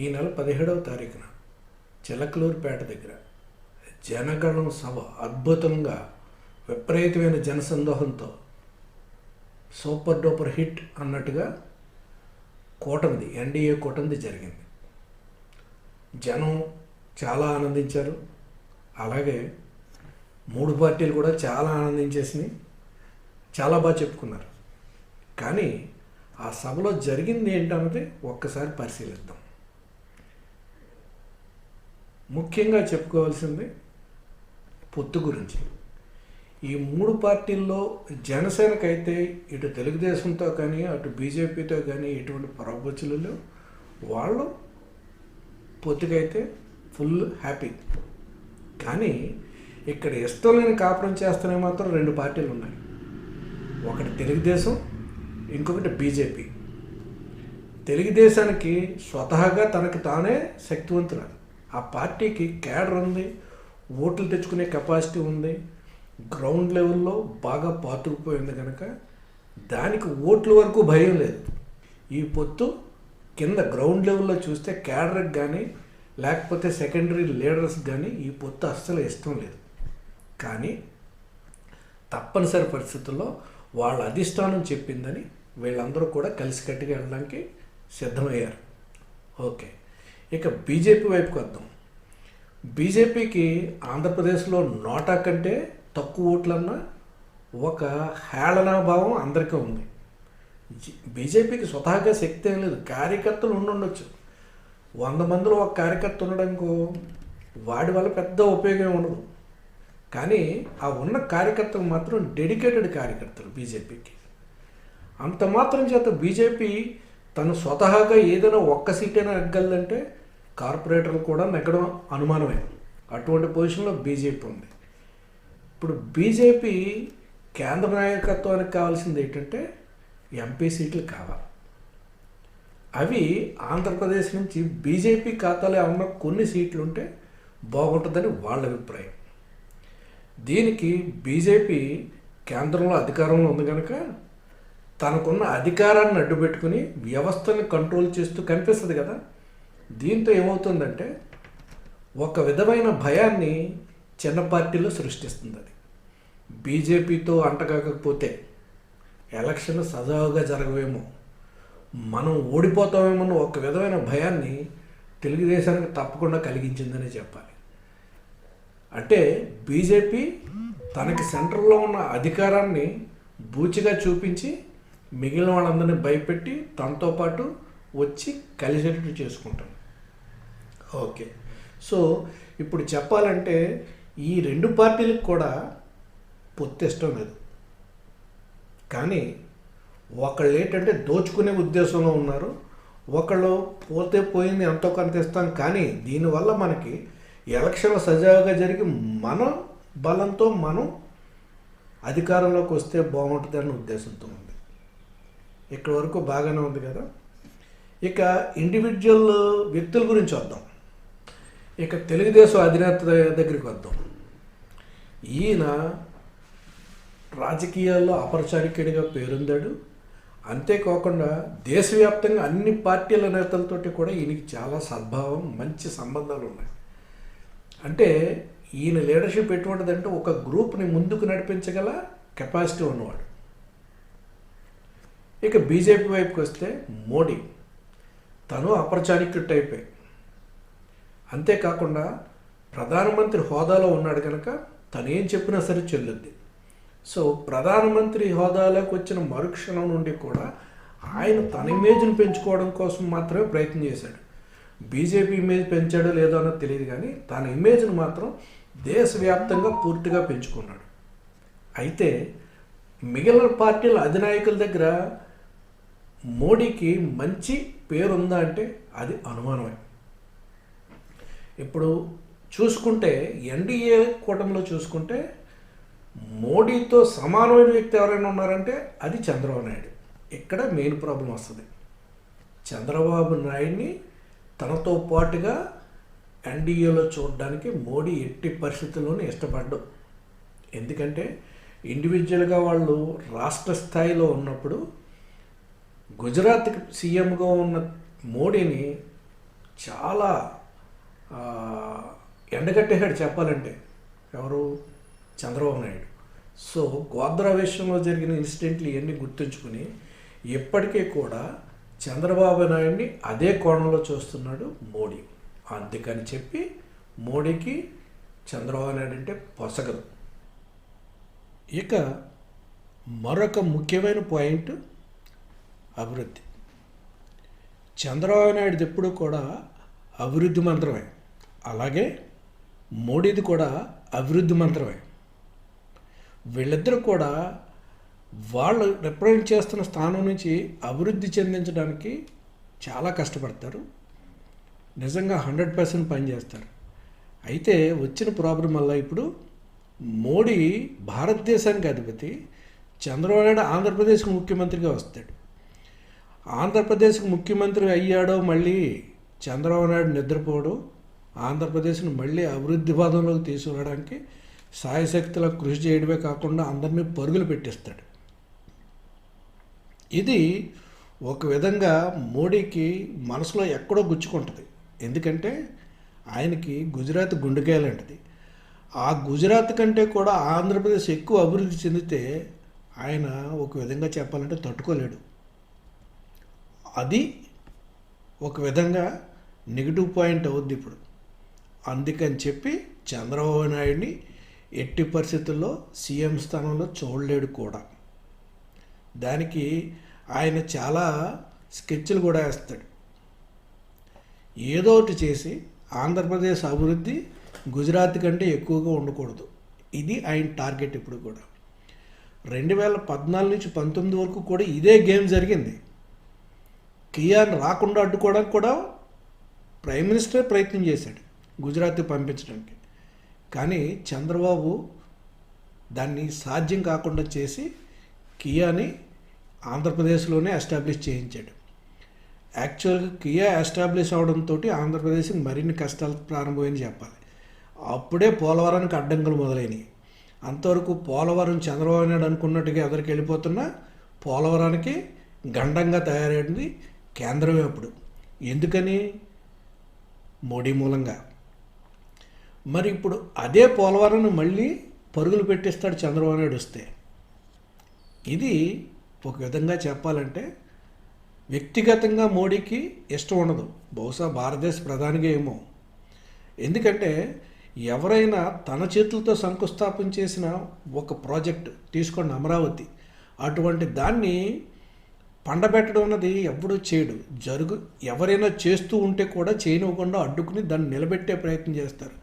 ఈ నెల పదిహేడవ తారీఖున చిలకలూరుపేట దగ్గర జనగణం సభ అద్భుతంగా విపరీతమైన జనసందోహంతో సూపర్ డూపర్ హిట్ అన్నట్టుగా కూటమిది ఎన్డీఏ కూటమిది జరిగింది. జనం చాలా ఆనందించారు. అలాగే మూడు పార్టీలు కూడా చాలా ఆనందించేసినాయి చాలా బాగా చెప్పుకున్నారు. కానీ ఆ సభలో జరిగింది ఏంటన్నది ఒక్కసారి పరిశీలిద్దాం. ముఖ్యంగా చెప్పుకోవాల్సింది పొత్తు గురించి. ఈ మూడు పార్టీల్లో జనసేనకైతే ఇటు తెలుగుదేశంతో కానీ అటు బీజేపీతో కానీ ఎటువంటి ప్రబుచ్చులు వాళ్ళు పొత్తుకైతే ఫుల్ హ్యాపీ. కానీ ఇక్కడ ఇష్టం కాపురం చేస్తూనే మాత్రం రెండు పార్టీలు ఉన్నాయి. ఒకటి తెలుగుదేశం ఇంకొకటి బీజేపీ. తెలుగుదేశానికి స్వతహాగా తనకు తానే శక్తివంతురాలు. ఆ పార్టీకి క్యాడర్ ఉంది ఓట్లు తెచ్చుకునే కెపాసిటీ ఉంది గ్రౌండ్ లెవెల్లో బాగా పాతుకుపోయింది కనుక దానికి ఓట్ల వరకు భయం లేదు. ఈ పొత్తు కింద గ్రౌండ్ లెవెల్లో చూస్తే క్యాడర్కి కానీ లేకపోతే సెకండరీ లీడర్స్ కానీ ఈ పొత్తు అస్సలు ఇష్టం లేదు. కానీ తప్పనిసరి పరిస్థితుల్లో వాళ్ళ అధిష్టానం చెప్పిందని వీళ్ళందరూ కూడా కలిసికట్టుగా వెళ్ళడానికి సిద్ధమయ్యారు. ఓకే. ఇక బీజేపీ వైపుకి వద్దాం. బీజేపీకి ఆంధ్రప్రదేశ్లో నోటా కంటే తక్కువ ఓట్లన్నా ఒక హేళనాభావం అందరికీ ఉంది. బీజేపీకి స్వతహాగా శక్తి ఏం లేదు. కార్యకర్తలు ఉండుండొచ్చు వంద మందిలో ఒక కార్యకర్త ఉండడంకో వాడి వల్ల పెద్ద ఉపయోగం ఉండదు. కానీ ఆ ఉన్న కార్యకర్తలు మాత్రం డెడికేటెడ్ కార్యకర్తలు బీజేపీకి. అంత మాత్రం చేత బీజేపీ తను స్వతహాగా ఏదైనా ఒక్క సీటైనా ఎగ్గలంటే కార్పొరేటర్లు కూడా నెగ్గడం అనుమానమే. అటువంటి పొజిషన్లో బీజేపీ ఉంది. ఇప్పుడు బీజేపీ కేంద్ర నాయకత్వానికి కావాల్సింది ఏంటంటే ఎంపీ సీట్లు కావాలి. అవి ఆంధ్రప్రదేశ్ నుంచి బీజేపీ ఖాతాలో ఏమన్నా కొన్ని సీట్లు ఉంటే బాగుంటుందని వాళ్ళ అభిప్రాయం. దీనికి బీజేపీ కేంద్రంలో అధికారంలో ఉంది కనుక తనకున్న అధికారాన్ని అడ్డుపెట్టుకుని వ్యవస్థని కంట్రోల్ చేస్తూ కనిపిస్తుంది కదా. దీంతో ఏమవుతుందంటే ఒక విధమైన భయాన్ని చిన్న పార్టీలో సృష్టిస్తుంది అది. బీజేపీతో అంటకాకపోతే ఎలక్షన్ సజావుగా జరగవేమో మనం ఓడిపోతామేమో ఒక విధమైన భయాన్ని తెలుగుదేశానికి తప్పకుండా కలిగించిందని చెప్పాలి. అంటే బీజేపీ తనకి సెంటర్లో ఉన్న అధికారాన్ని బూచిగా చూపించి మిగిలిన వాళ్ళందరినీ భయపెట్టి తనతో పాటు వచ్చి కలిసేటట్టు చేసుకుంటాం ఓకే. సో ఇప్పుడు చెప్పాలంటే ఈ రెండు పార్టీలకు కూడా పొత్తిష్టం లేదు. కానీ ఒకళ్ళు ఏంటంటే దోచుకునే ఉద్దేశంలో ఉన్నారు ఒకళ్ళు పోతే పోయింది ఎంతో కొంత ఇస్తాం కానీ దీనివల్ల మనకి ఎలక్షన్లు సజావుగా జరిగి మన బలంతో మనం అధికారంలోకి వస్తే బాగుంటుంది అనే ఉద్దేశంతో ఉంది. ఇక్కడ వరకు బాగానే ఉంది కదా? ఇక ఇండివిజువల్ వ్యక్తుల గురించి వద్దాం ఇక తెలుగుదేశం అధినేత దగ్గరికి వద్దాం. ఈయన రాజకీయాల్లో అపరచారికుడిగా పేరొందాడు. అంతేకాకుండా దేశవ్యాప్తంగా అన్ని పార్టీల నేతలతోటి కూడా ఈయనకి చాలా సద్భావం మంచి సంబంధాలు ఉన్నాయి. అంటే ఈయన లీడర్షిప్ ఎటువంటిదంటే ఒక గ్రూప్ని ముందుకు నడిపించగల కెపాసిటీ ఉన్నవాడు. ఇక బీజేపీ వైపుకి వస్తే మోడీ. తను అపరచానిక్యుడు టైపే. అంతేకాకుండా ప్రధానమంత్రి హోదాలో ఉన్నాడు కనుక తను ఏం చెప్పినా సరే చెల్లుద్ది. సో ప్రధానమంత్రి హోదాలోకి వచ్చిన మరుక్షణం నుండి కూడా ఆయన తన ఇమేజ్ని పెంచుకోవడం కోసం మాత్రమే ప్రయత్నం చేశాడు. బీజేపీ ఇమేజ్ పెంచాడో లేదో అన్నది తెలియదు కానీ తన ఇమేజ్ను మాత్రం దేశవ్యాప్తంగా పూర్తిగా పెంచుకున్నాడు. అయితే మిగిలిన పార్టీల అధినాయకుల దగ్గర మోడీకి మంచి పేరుందా అంటే అది అనుమానమే. ఇప్పుడు చూసుకుంటే ఎన్డీఏ కూటమిలో చూసుకుంటే మోడీతో సమానమైన వ్యక్తి ఎవరైనా ఉన్నారంటే అది చంద్రబాబు నాయుడు. ఇక్కడ మెయిన్ ప్రాబ్లం వస్తుంది. చంద్రబాబు నాయుడిని తనతో పాటుగా ఎన్డీఏలో చూడడానికి మోడీ ఎట్టి పరిస్థితుల్లోనే ఇష్టపడ్డు. ఎందుకంటే ఇండివిజువల్గా వాళ్ళు రాష్ట్ర స్థాయిలో ఉన్నప్పుడు గుజరాత్కి సీఎంగా ఉన్న మోడీని చాలా ఎండగట్టేశాడు చెప్పాలంటే. ఎవరు? చంద్రబాబు నాయుడు. సో గోద్రా విషయంలో జరిగిన ఇన్సిడెంట్లు ఇవన్నీ గుర్తుంచుకుని ఇప్పటికీ కూడా చంద్రబాబు నాయుడిని అదే కోణంలో చూస్తున్నాడు మోడీ. అందుకని చెప్పి మోడీకి చంద్రబాబు నాయుడు అంటే పొసగదు. ఇక మరొక ముఖ్యమైన పాయింట్ అభివృద్ధి. చంద్రబాబు నాయుడుది ఎప్పుడు కూడా అభివృద్ధి మంత్రమే. అలాగే మోడీది కూడా అభివృద్ధి మంత్రమే. వీళ్ళిద్దరూ కూడా వాళ్ళు రిప్రజెంట్ చేస్తున్న స్థానం నుంచి అభివృద్ధి చెందించడానికి చాలా కష్టపడతారు. నిజంగా హండ్రెడ్ పర్సెంట్ పనిచేస్తారు అయితే వచ్చిన ప్రాబ్లం వల్ల ఇప్పుడు మోడీ భారతదేశానికి అధిపతి చంద్రబాబు నాయుడు ఆంధ్రప్రదేశ్కి ముఖ్యమంత్రిగా వస్తాడు. ఆంధ్రప్రదేశ్కి ముఖ్యమంత్రి అయ్యాడో మళ్ళీ చంద్రబాబు నాయుడు నిద్రపోవడం ఆంధ్రప్రదేశ్ను మళ్ళీ అభివృద్ధి పాదంలోకి తీసుకురావడానికి సాయశక్తుల కృషి చేయడమే కాకుండా అందరినీ పరుగులు పెట్టిస్తాడు. ఇది ఒక విధంగా మోడీకి మనసులో ఎక్కడో గుచ్చుకుంటుంది. ఎందుకంటే ఆయనకి గుజరాత్ గుండెకాయ లాంటిది ఆ గుజరాత్ కంటే కూడా ఆంధ్రప్రదేశ్ ఎక్కువ అభివృద్ధి చెందితే ఆయన ఒక విధంగా చెప్పాలంటే తట్టుకోలేడు. అది ఒక విధంగా నెగిటివ్ పాయింట్ అవుద్ది ఇప్పుడు. అందుకని చెప్పి చంద్రబాబు నాయుడిని ఎట్టి పరిస్థితుల్లో సీఎం స్థానంలో చూడలేడు కూడా. దానికి ఆయన చాలా స్కెచ్లు కూడా వేస్తాడు. ఏదో ఒకటి చేసి ఆంధ్రప్రదేశ్ అభివృద్ధి గుజరాత్ కంటే ఎక్కువగా ఉండకూడదు. ఇది ఆయన టార్గెట్ ఇప్పుడు కూడా. రెండు వేల పద్నాలుగు నుంచి పంతొమ్మిది వరకు కూడా ఇదే గేమ్ జరిగింది. కియాన్ రాకుండా అడ్డుకోవడానికి కూడా ప్రైమ్ మినిస్టర్ ప్రయత్నం చేశాడు. గుజరాత్కి పంపించడానికి. కానీ చంద్రబాబు దాన్ని సాధ్యం కాకుండా చేసి కియాని ఆంధ్రప్రదేశ్లోనే ఎస్టాబ్లిష్ చేయించాడు. యాక్చువల్గా కియా ఎస్టాబ్లిష్ అవడంతో ఆంధ్రప్రదేశ్కి మరిన్ని కష్టాలు ప్రారంభమైంది చెప్పాలి. అప్పుడే పోలవరానికి అడ్డంకులు మొదలైనవి అంతవరకు పోలవరం చంద్రబాబు నాయుడు అనుకున్నట్టుగా ఎదరికి వెళ్ళిపోతున్నా పోలవరానికి గండంగా తయారైంది కేంద్రమే అప్పుడు. ఎందుకని? మోడీ మూలంగా. మరి ఇప్పుడు అదే పోలవరాన్ని మళ్ళీ పరుగులు పెట్టిస్తాడు చంద్రబాబు నాయుడు వస్తే. ఇది ఒక విధంగా చెప్పాలంటే వ్యక్తిగతంగా మోడీకి ఇష్టం ఉండదు. బహుశా భారతదేశ ప్రధానిగా ఏమో. ఎందుకంటే ఎవరైనా తన చేతులతో శంకుస్థాపన చేసిన ఒక ప్రాజెక్ట్ తీసుకోండి అమరావతి అటువంటి దాన్ని పండబెట్టడం అన్నది ఎవడు చేయడు. జరుగు ఎవరైనా చేస్తూ ఉంటే కూడా చేయనివ్వకుండా అడ్డుకుని దాన్ని నిలబెట్టే ప్రయత్నం చేస్తారు.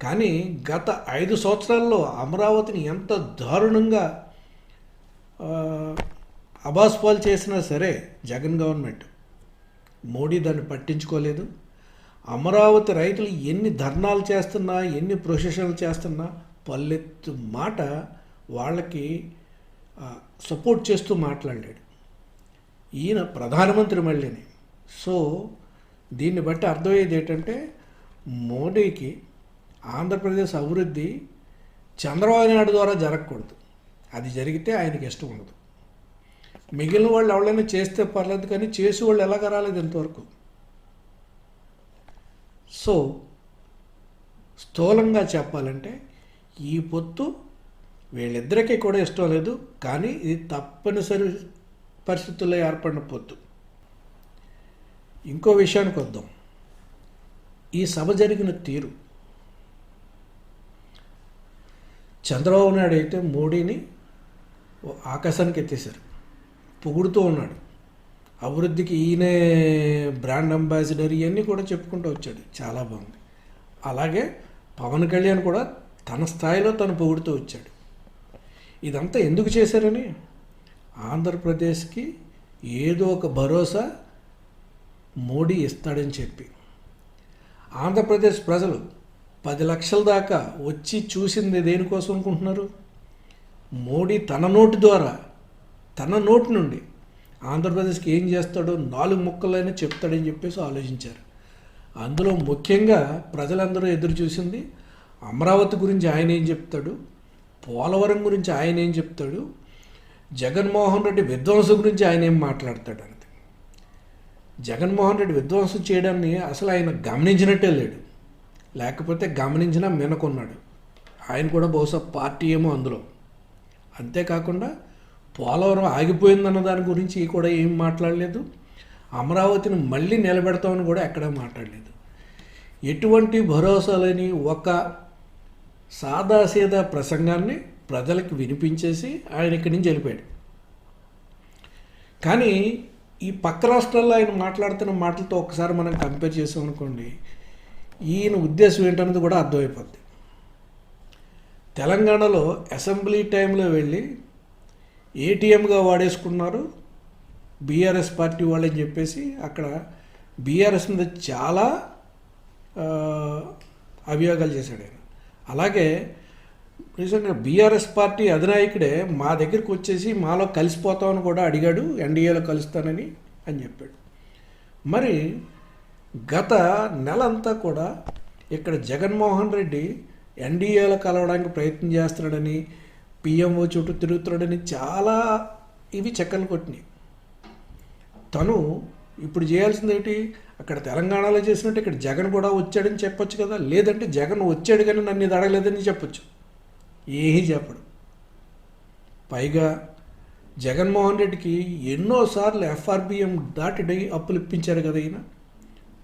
కానీ గత ఐదు సంవత్సరాల్లో అమరావతిని ఎంత దారుణంగా ఆ, అబాస్పాలు చేసినా సరే జగన్ గవర్నమెంట్ మోడీ దాన్ని పట్టించుకోలేదు. అమరావతి రైతులు ఎన్ని ధర్నాలు చేస్తున్నా ఎన్ని ప్రొసెషన్లు చేస్తున్నా పల్లెత్తు మాట వాళ్ళకి సపోర్ట్ చేస్తూ మాట్లాడాడు. ఈయన ప్రధానమంత్రి మళ్ళీని. సో దీన్ని బట్టి అర్థమయ్యేది ఏంటంటే మోడీకి ఆంధ్రప్రదేశ్ అభివృద్ధి చంద్రబాబు నాయుడు ద్వారా జరగకూడదు. అది జరిగితే ఆయనకి ఇష్టం ఉండదు. మిగిలిన వాళ్ళు ఎవరైనా చేస్తే పర్లేదు కానీ చేసి వాళ్ళు ఎలాగ రాలేదు ఇంతవరకు. సో స్థూలంగా చెప్పాలంటే ఈ పొత్తు వీళ్ళిద్దరికీ కూడా ఇష్టం లేదు కానీ ఇది తప్పనిసరి పరిస్థితుల్లో ఏర్పడిన పొత్తు. ఇంకో విషయానికి వద్దాం. ఈ సభ జరిగిన తీరు చంద్రబాబు నాయుడు అయితే మోడీని ఆకాశానికి ఎత్తేశారు. పొగుడుతూ ఉన్నాడు. అభివృద్ధికి ఈయనే బ్రాండ్ అంబాసిడర్ ఇవన్నీ కూడా చెప్పుకుంటూ వచ్చాడు. చాలా బాగుంది. అలాగే పవన్ కళ్యాణ్ కూడా తన స్థాయిలో తను పొగుడుతూ వచ్చాడు. ఇదంతా ఎందుకు చేశారని? ఆంధ్రప్రదేశ్కి ఏదో ఒక భరోసా మోడీ ఇస్తాడని చెప్పి. ఆంధ్రప్రదేశ్ ప్రజలు పది లక్షల దాకా వచ్చి చూసింది దేనికోసం అనుకుంటున్నారు? మోడీ తన నోటి ద్వారా తన నోటి నుండి ఆంధ్రప్రదేశ్కి ఏం చేస్తాడో నాలుగు ముక్కలైనా చెప్తాడని చెప్పేసి ఆలోచించారు. అందులో ముఖ్యంగా ప్రజలందరూ ఎదురు చూసింది అమరావతి గురించి ఆయన ఏం చెప్తాడు? పోలవరం గురించి ఆయన ఏం చెప్తాడు? జగన్మోహన్ రెడ్డి విధ్వంసం గురించి ఆయన ఏం మాట్లాడతాడు అనేది. జగన్మోహన్ రెడ్డి విధ్వంసం చేయడాన్ని అసలు ఆయన గమనించినట్టే లేడు. లేకపోతే గమనించినా మినకున్నాడు. ఆయన కూడా బహుశా పార్టీ ఏమో అందులో. అంతేకాకుండా పోలవరం ఆగిపోయిందన్న దాని గురించి కూడా ఏం మాట్లాడలేదు. అమరావతిని మళ్ళీ నిలబెడతామని కూడా ఎక్కడా మాట్లాడలేదు. ఎటువంటి భరోసా లేని ఒక సాదాసీదా ప్రసంగాన్ని ప్రజలకు వినిపించేసి ఆయన ఇక్కడి నుంచి వెళ్ళిపోయాడు. కానీ ఈ పక్క రాష్ట్రాల్లో ఆయన మాట్లాడుతున్న మాటలతో ఒకసారి మనం కంపేర్ చేసామనుకోండి ఈయన ఉద్దేశం ఏంటన్నది కూడా అర్థమైపోద్ది. తెలంగాణలో అసెంబ్లీ టైంలో వెళ్ళి ఏటీఎంగా వాడేసుకున్నారు. బీఆర్ఎస్ పార్టీ వాళ్ళని చెప్పేసి అక్కడ బీఆర్ఎస్ మీద చాలా అభియోగాలు చేశాడు ఆయన. అలాగే రీసెంట్గా బీఆర్ఎస్ పార్టీ అధినాయకుడే మా దగ్గరికి వచ్చేసి మాలో కలిసిపోతామని కూడా అడిగాడు ఎన్డీఏలో కలుస్తానని అని చెప్పాడు. మరి గత నెల అంతా కూడా ఇక్కడ జగన్మోహన్ రెడ్డి ఎన్డీఏలో కలవడానికి ప్రయత్నం చేస్తున్నాడని పిఎంఓ చుట్టూ తిరుగుతున్నాడని చాలా ఇవి చెక్కలు కొట్టినాయి. తను ఇప్పుడు చేయాల్సింది ఏంటి? అక్కడ తెలంగాణలో చేసినట్టు ఇక్కడ జగన్ కూడా వచ్చాడని చెప్పొచ్చు కదా? లేదంటే జగన్ వచ్చాడు కానీ నన్ను ఇది అడగలేదని చెప్పొచ్చు. ఏమీ చెప్పడు. పైగా జగన్మోహన్ రెడ్డికి ఎన్నోసార్లు ఎఫ్ఆర్బిఎం దాటి అప్పులు ఇప్పించారు కదా ఈయన.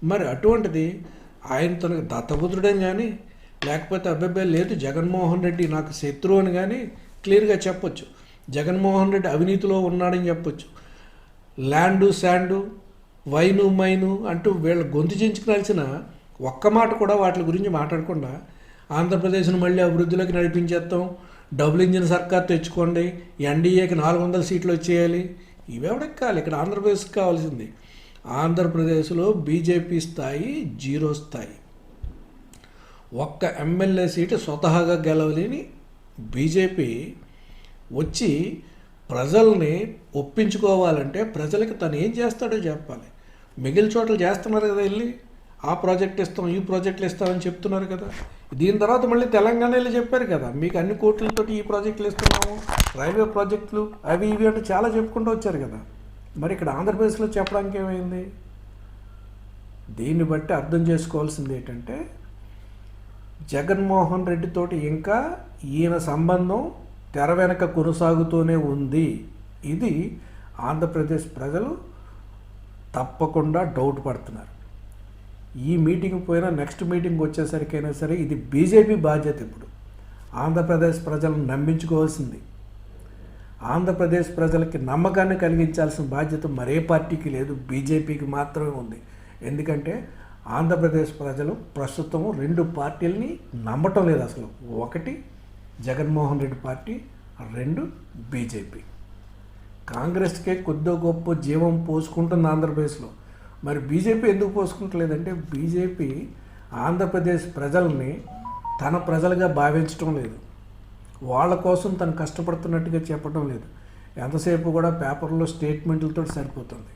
మరి అటువంటిది ఆయన తనకు దత్తపుత్రుడని కానీ లేకపోతే అబ్బాయి లేదు జగన్మోహన్ రెడ్డి నాకు శత్రువు అని కానీ క్లియర్గా చెప్పొచ్చు. జగన్మోహన్ రెడ్డి అవినీతిలో ఉన్నాడని చెప్పొచ్చు. ల్యాండు శాండు వైను మైను అంటూ వీళ్ళు గొంతు చించుకోవాల్సిన ఒక్క మాట కూడా వాటి గురించి మాట్లాడకుండా ఆంధ్రప్రదేశ్ను మళ్ళీ అభివృద్ధిలోకి నడిపించేస్తాం డబుల్ ఇంజిన్ సర్కార్ తెచ్చుకోండి. ఎన్డీఏకి నాలుగు వందల సీట్లు వచ్చేయాలి. ఇవెవడెక్కాలి? ఇక్కడ ఆంధ్రప్రదేశ్కి కావాల్సింది. ఆంధ్రప్రదేశ్లో బీజేపీ స్థాయి జీరో స్థాయి. ఒక్క ఎమ్మెల్యే సీటు స్వతహాగా గెలవలేని బీజేపీ వచ్చి ప్రజల్ని ఒప్పించుకోవాలంటే ప్రజలకి తను ఏం చేస్తాడో చెప్పాలి. మిగిలిన చోట్ల చేస్తున్నారు కదా వెళ్ళి ఆ ప్రాజెక్ట్ ఇస్తాం ఈ ప్రాజెక్టులు ఇస్తామని చెప్తున్నారు కదా. దీని తర్వాత మళ్ళీ తెలంగాణలో చెప్పారు కదా మీకు అన్ని కోట్లతోటి ఈ ప్రాజెక్టులు ఇస్తున్నాము రైల్వే ప్రాజెక్టులు అవి ఇవి అంటే చాలా చెప్పుకుంటూ వచ్చారు కదా. మరి ఇక్కడ ఆంధ్రప్రదేశ్లో చెప్పడానికి ఏమైంది? దీన్ని బట్టి అర్థం చేసుకోవాల్సింది ఏంటంటే జగన్మోహన్ రెడ్డితోటి ఇంకా ఈయన సంబంధం తెర వెనక కొనసాగుతూనే ఉంది. ఇది ఆంధ్రప్రదేశ్ ప్రజలు తప్పకుండా డౌట్ పడుతున్నారు. ఈ మీటింగ్ పోయినా నెక్స్ట్ మీటింగ్ వచ్చేసరికైనా సరే ఇది బీజేపీ బాధ్యత ఇప్పుడు. ఆంధ్రప్రదేశ్ ప్రజలను నమ్మించుకోవాల్సింది. ఆంధ్రప్రదేశ్ ప్రజలకి నమ్మకాన్ని కలిగించాల్సిన బాధ్యత మరే పార్టీకి లేదు బీజేపీకి మాత్రమే ఉంది. ఎందుకంటే ఆంధ్రప్రదేశ్ ప్రజలు ప్రస్తుతం రెండు పార్టీలని నమ్మటం లేదు అసలు. ఒకటి జగన్మోహన్ రెడ్డి పార్టీ రెండు బీజేపీ. కాంగ్రెస్కే కొద్దో గొప్ప జీవం పోసుకుంటుంది ఆంధ్రప్రదేశ్లో. మరి బీజేపీ ఎందుకు పోసుకుంటలేదంటే బీజేపీ ఆంధ్రప్రదేశ్ ప్రజల్ని తన ప్రజలుగా భావించడం లేదు. వాళ్ళ కోసం తను కష్టపడుతున్నట్టుగా చెప్పడం లేదు. ఎంతసేపు కూడా పేపర్లో స్టేట్మెంట్లతో సరిపోతుంది.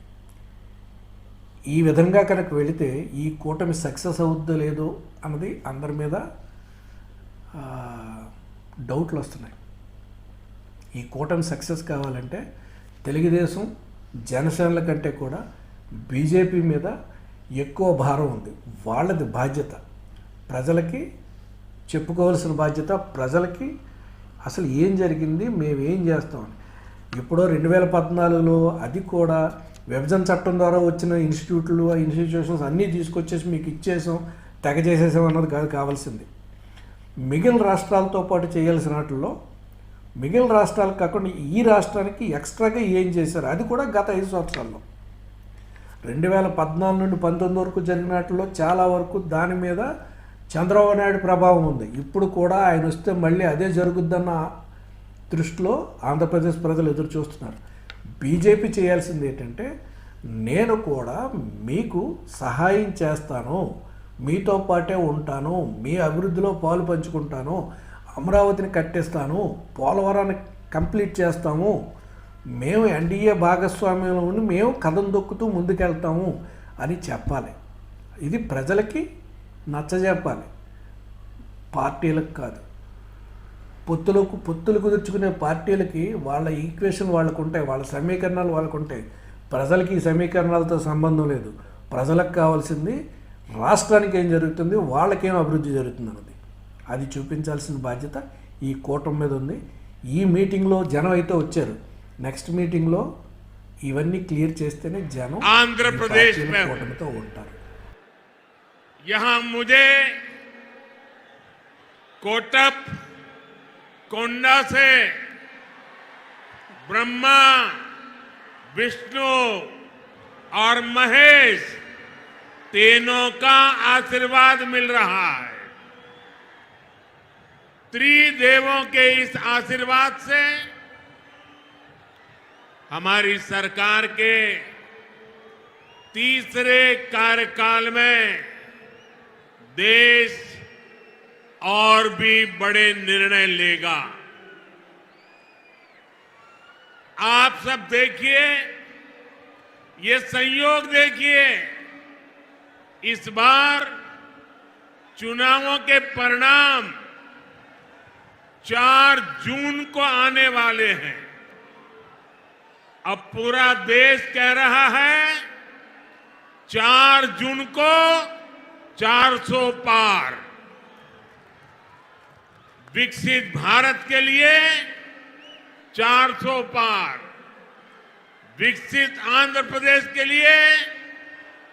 ఈ విధంగా కనుక వెళితే ఈ కూటమి సక్సెస్ అవుద్దో లేదో అన్నది అందరి మీద డౌట్లు వస్తున్నాయి. ఈ కూటమి సక్సెస్ కావాలంటే తెలుగుదేశం జనసేనల కంటే కూడా బీజేపీ మీద ఎక్కువ భారం ఉంది. వాళ్ళది బాధ్యత. ప్రజలకి చెప్పుకోవాల్సిన బాధ్యత ప్రజలకి అసలు ఏం జరిగింది? మేము ఏం చేస్తామని ఎప్పుడో రెండు వేల పద్నాలుగులో అది కూడా విభజన చట్టం ద్వారా వచ్చిన ఇన్స్టిట్యూట్లు ఆ ఇన్స్టిట్యూషన్స్ అన్నీ తీసుకొచ్చేసి మీకు ఇచ్చేసాం తెగ చేసేసాం అన్నది కాదు కావాల్సింది. మిగిలిన రాష్ట్రాలతో పాటు చేయాల్సిన వాటిల్లో మిగిలిన రాష్ట్రాలు కాకుండా ఈ రాష్ట్రానికి ఎక్స్ట్రాగా ఏం చేశారు? అది కూడా గత ఐదు సంవత్సరాల్లో. రెండు వేల పద్నాలుగు నుండి పంతొమ్మిది వరకు జరిగినట్లో చాలా వరకు దాని మీద చంద్రబాబు నాయుడు ప్రభావం ఉంది. ఇప్పుడు కూడా ఆయన వస్తే మళ్ళీ అదే జరుగుద్దన్న దృష్టిలో ఆంధ్రప్రదేశ్ ప్రజలు ఎదురు చూస్తున్నారు. బీజేపీ చేయాల్సింది ఏంటంటే నేను కూడా మీకు సహాయం చేస్తాను మీతో పాటే ఉంటాను మీ అభివృద్ధిలో పాలు పంచుకుంటాను అమరావతిని కట్టేస్తాను పోలవరాన్ని కంప్లీట్ చేస్తాము మేము ఎన్డీఏ భాగస్వామ్యంలో ఉండి మేము కథం దొక్కుతూ ముందుకెళ్తాము అని చెప్పాలి. ఇది ప్రజలకి నచ్చజెప్పాలి. పార్టీలకు కాదు. పొత్తులకు పొత్తులు కుదుర్చుకునే పార్టీలకి వాళ్ళ ఈక్వేషన్ వాళ్ళకు ఉంటాయి వాళ్ళ సమీకరణాలు వాళ్ళకు ఉంటాయి ప్రజలకి ఈ సమీకరణాలతో సంబంధం లేదు. ప్రజలకు కావాల్సింది రాష్ట్రానికి ఏం జరుగుతుంది వాళ్ళకేం అభివృద్ధి జరుగుతుంది అన్నది అది చూపించాల్సిన బాధ్యత ఈ కూటమి మీద ఉంది. ఈ మీటింగ్లో జనం అయితే వచ్చారు. నెక్స్ట్ మీటింగ్లో ఇవన్నీ క్లియర్ చేస్తేనే జనం ఆంధ్రప్రదేశ్ కూటమితో ఉంటారు. यहाँ मुझे कोटप, कोंडा से ब्रह्मा, विष्णु और महेश तीनों का आशीर्वाद मिल रहा है। त्रिदेवों के इस आशीर्वाद से हमारी सरकार के तीसरे कार्यकाल में देश और भी बड़े निर्णय लेगा। आप सब देखिए, ये संयोग देखिए, इस बार चुनावों के परिणाम 4 जून को आने वाले हैं। अब पूरा देश कह रहा है, चार जून को 400 पार विकसित भारत के लिए 400 पार विकसित आंध्र प्रदेश के लिए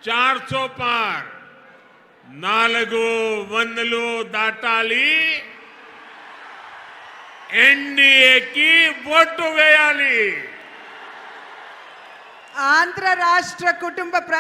400 पार నాలుగు వందలు దాటాలి ఎన్డీఏకి ఓటు వేయాలి ఆంధ్ర రాష్ట్ర కుటుంబ ప్ర